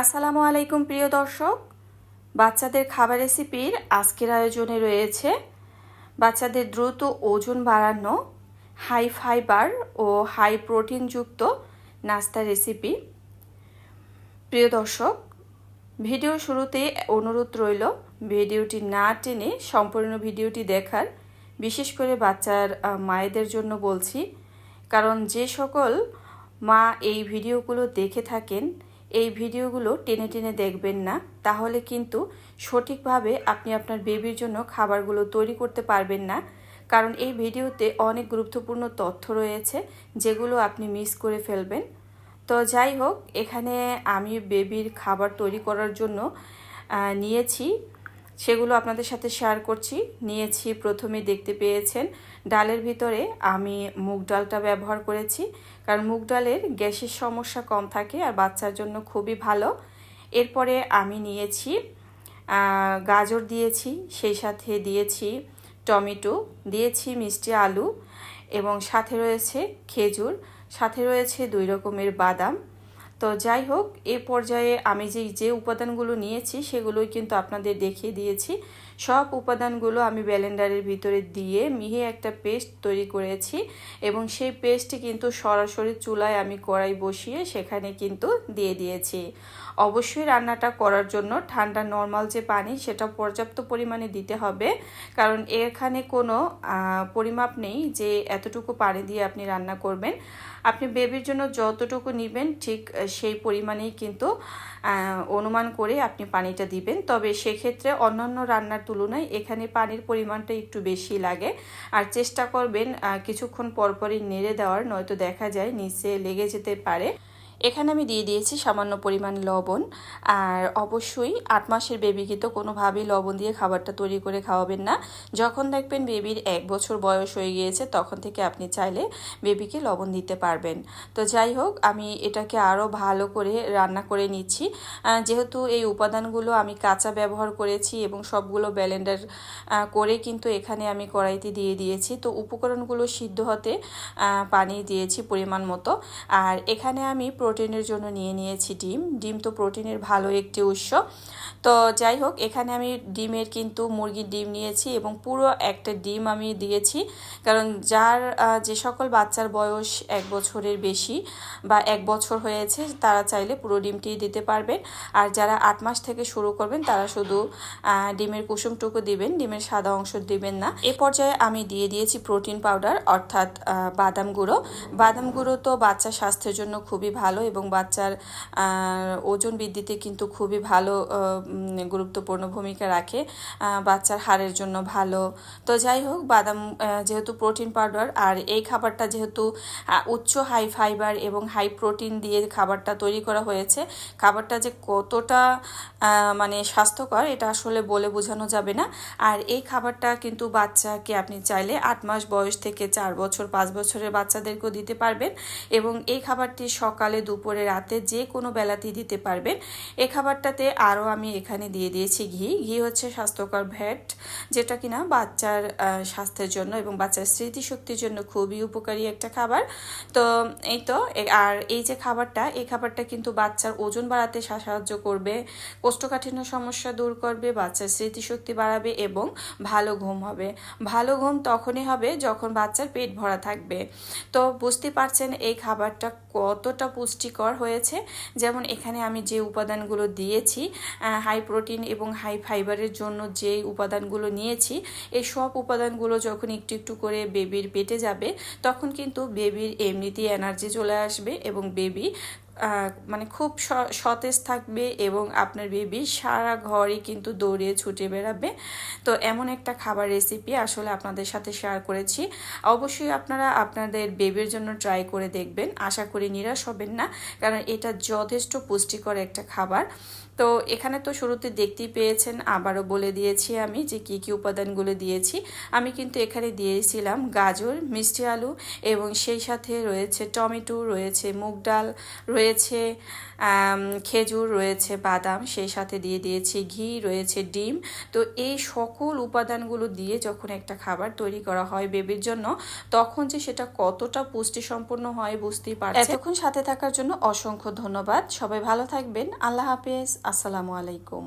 আসসালামু আলাইকুম, প্রিয় দর্শক। বাচ্চাদের খাবার রেসিপির আজকের আয়োজনে রয়েছে বাচ্চাদের দ্রুত ওজন বাড়ানো হাই ফাইবার ও হাই প্রোটিনযুক্ত নাস্তা রেসিপি। প্রিয় দর্শক, ভিডিও শুরুতে অনুরোধ রইল, ভিডিওটি না টেনে সম্পূর্ণ ভিডিওটি দেখার। বিশেষ করে বাচ্চার মায়েদের জন্য বলছি, কারণ যে সকল মা এই ভিডিওগুলো দেখে থাকেন এই ভিডিওগুলো টেনে টেনে দেখবেন না, তাহলে কিন্তু সঠিকভাবে আপনি আপনার বেবির জন্য খাবারগুলো তৈরি করতে পারবেন না। কারণ এই ভিডিওতে অনেক গুরুত্বপূর্ণ তথ্য রয়েছে, যেগুলো আপনি মিস করে ফেলবেন। তো যাই হোক, এখানে আমি বেবির খাবার তৈরি করার জন্য নিয়েছি। সেগুলো আপনাদের সাথে শেয়ার করছি। নিয়েছি, প্রথমে দেখতে পেয়েছেন ডালের ভিতরে আমি মুগ ডালটা ব্যবহার করেছি। কারণ মুগ ডালের গ্যাসের সমস্যা কম থাকে আর বাচ্চার জন্য খুবই ভালো। এরপরে আমি নিয়েছি গাজর দিয়েছি, সেই সাথে দিয়েছি টমেটো, দিয়েছি মিষ্টি আলু এবং সাথে রয়েছে খেজুর, সাথে রয়েছে দুই রকমের বাদাম। তো যাই হোক, এ পর্যায়ে আমি যে যে উপাদানগুলো নিয়েছি সেগুলোই কিন্তু আপনাদের দেখিয়ে দিয়েছি। সব উপাদানগুলো আমি ব্লেন্ডারের ভিতরে দিয়ে মিহি একটা পেস্ট তৈরি করেছি এবং সেই পেস্টটি কিন্তু সরাসরি চুলায় আমি কড়াই বসিয়ে সেখানে কিন্তু দিয়ে দিয়েছি। অবশ্যই রান্নাটা করার জন্য ঠান্ডা নর্মাল যে পানি সেটা পর্যাপ্ত পরিমাণে দিতে হবে, কারণ এখানে কোনো পরিমাপ নেই যে এতটুকু পানি দিয়ে আপনি রান্না করবেন। আপনি বেবির জন্য যতটুকু নেবেন, ঠিক সেই পরিমাণেই কিন্তু অনুমান করে আপনি পানিটা দিবেন। তবে সেক্ষেত্রে অন্যান্য রান্নার তুলনায় এখানে পানির পরিমাণটা একটু বেশি লাগে। আর চেষ্টা করবেন কিছুক্ষণ পরপরই নেড়ে দেওয়ার, নয়তো দেখা যায় নিচে লেগে যেতে পারে। এখানে আমি দিয়ে দিয়েছি সামান্য পরিমাণ লবণ। আর অবশ্যই আট মাসের বেবিকে তো কোনোভাবেই লবণ দিয়ে খাবারটা তৈরি করে খাওয়াবেন না। যখন দেখবেন বেবির এক বছর বয়স হয়ে গিয়েছে, তখন থেকে আপনি চাইলে বেবিকে লবণ দিতে পারবেন। তো যাই হোক, আমি এটাকে আরও ভালো করে রান্না করে নিচ্ছি। যেহেতু এই উপাদানগুলো আমি কাঁচা ব্যবহার করেছি এবং সবগুলো ব্লেন্ডার করে কিন্তু এখানে আমি কড়াইতে দিয়ে দিয়েছি। তো উপকরণগুলো সিদ্ধ হতে পানি দিয়েছি পরিমাণ মতো। আর এখানে আমি প্রোটিনের জন্য নিয়ে নিয়েছি ডিম। ডিম তো প্রোটিনের ভালো একটি উৎস। তো যাই হোক, এখানে আমি ডিমের কিন্তু মুরগির ডিম নিয়েছি এবং পুরো একটা ডিম আমি দিয়েছি। কারণ যার যে সকল বাচ্চার বয়স এক বছরের বেশি বা এক বছর হয়েছে, তারা চাইলে পুরো ডিমটি দিতে পারবেন। আর যারা আট মাস থেকে শুরু করবেন, তারা শুধু ডিমের কুসুমটুকু দিবেন, ডিমের সাদা অংশ দিবেন না। এ পর্যায়ে আমি দিয়ে দিয়েছি প্রোটিন পাউডার, অর্থাৎ বাদাম গুঁড়ো। বাদাম গুঁড়ো তো বাচ্চার স্বাস্থ্যের জন্য খুবই ভালো এবং বাচ্চার ওজন বৃদ্ধিতে কিন্তু খুবই ভালো গুরুত্বপূর্ণ ভূমিকা রাখে বাচ্চার হাড়ের জন্য ভালো। তো যাই হোক, বাদাম যেহেতু প্রোটিন পাউডার, আর এই খাবারটা যেহেতু উচ্চ হাই ফাইবার এবং হাই প্রোটিন দিয়ে খাবারটা তৈরি করা হয়েছে, খাবারটা যে কতটা মানে স্বাস্থ্যকর, এটা আসলে বলে বোঝানো যাবে না। আর এই খাবারটা কিন্তু বাচ্চাকে আপনি চাইলে আট মাস বয়স থেকে চার বছর, পাঁচ বছরের বাচ্চাদেরকেও দিতে পারবেন এবং এই খাবারটি সকালে, দুপুরে, রাতে যে কোনো বেলাতেই দিতে পারবেন। এই খাবারটাতে আরও আমি এখানে দিয়ে দিয়েছি ঘি। ঘি হচ্ছে স্বাস্থ্যকর ভ্যাট যেটা কিনা বাচ্চার স্বাস্থ্যের জন্য এবং বাচ্চার স্মৃতিশক্তির জন্য খুবই উপকারী একটা খাবার। তো এই তো আর এই যে খাবারটা, এই খাবারটা কিন্তু বাচ্চার ওজন বাড়াতে সাহায্য করবে, কোষ্ঠকাঠিন্য সমস্যা দূর করবে, বাচ্চার স্মৃতিশক্তি বাড়াবে এবং ভালো ঘুম হবে। ভালো ঘুম তখনই হবে যখন বাচ্চার পেট ভরা থাকবে। তো বুঝতে পারছেন এই খাবারটা কতটা পুষ্টিকর হয়েছে? যেমন এখানে আমি যে উপাদানগুলো দিয়েছি হাই প্রোটিন এবং হাই ফাইবারের জন্য যে উপাদানগুলো নিয়েছি, এই সব উপাদানগুলো যখন একটু একটু করে বেবির পেটে যাবে, তখন কিন্তু বেবির এমনিতেই এনার্জি চলে আসবে এবং বেবি মানে খুব সতেজ থাকবে এবং আপনার বেবি সারা ঘরই কিন্তু দৌড়িয়ে ছুটে বেড়াবে। তো এমন একটা খাবার রেসিপি আসলে আপনাদের সাথে শেয়ার করেছি। অবশ্যই আপনারা আপনাদের বেবির জন্য ট্রাই করে দেখবেন। আশা করি নিরাশ হবেন না, কারণ এটা যথেষ্ট পুষ্টিকর একটা খাবার। তো এখানে তো শুরুতে দেখতেই পেয়েছেন, আবারও বলে দিয়েছি আমি যে কি কি উপাদানগুলো দিয়েছি। আমি কিন্তু এখানে দিয়েছিলাম গাজর, মিষ্টি আলু এবং সেই সাথে রয়েছে টমেটো, রয়েছে মুগ ডাল, রয়েছে খেজুর, রয়েছে বাদাম, সেই সাথে দিয়ে দিয়েছি ঘি, রয়েছে ডিম। তো এই সকল উপাদানগুলো দিয়ে যখন একটা খাবার তৈরি করা হয় বেবির জন্য, তখন যে সেটা কতটা পুষ্টি সম্পন্ন হয় বুঝতেই পারছেন। এতক্ষণ সাথে থাকার জন্য অসংখ্য ধন্যবাদ। সবাই ভালো থাকবেন। আল্লাহ হাফেজ। আসসালামু আলাইকুম।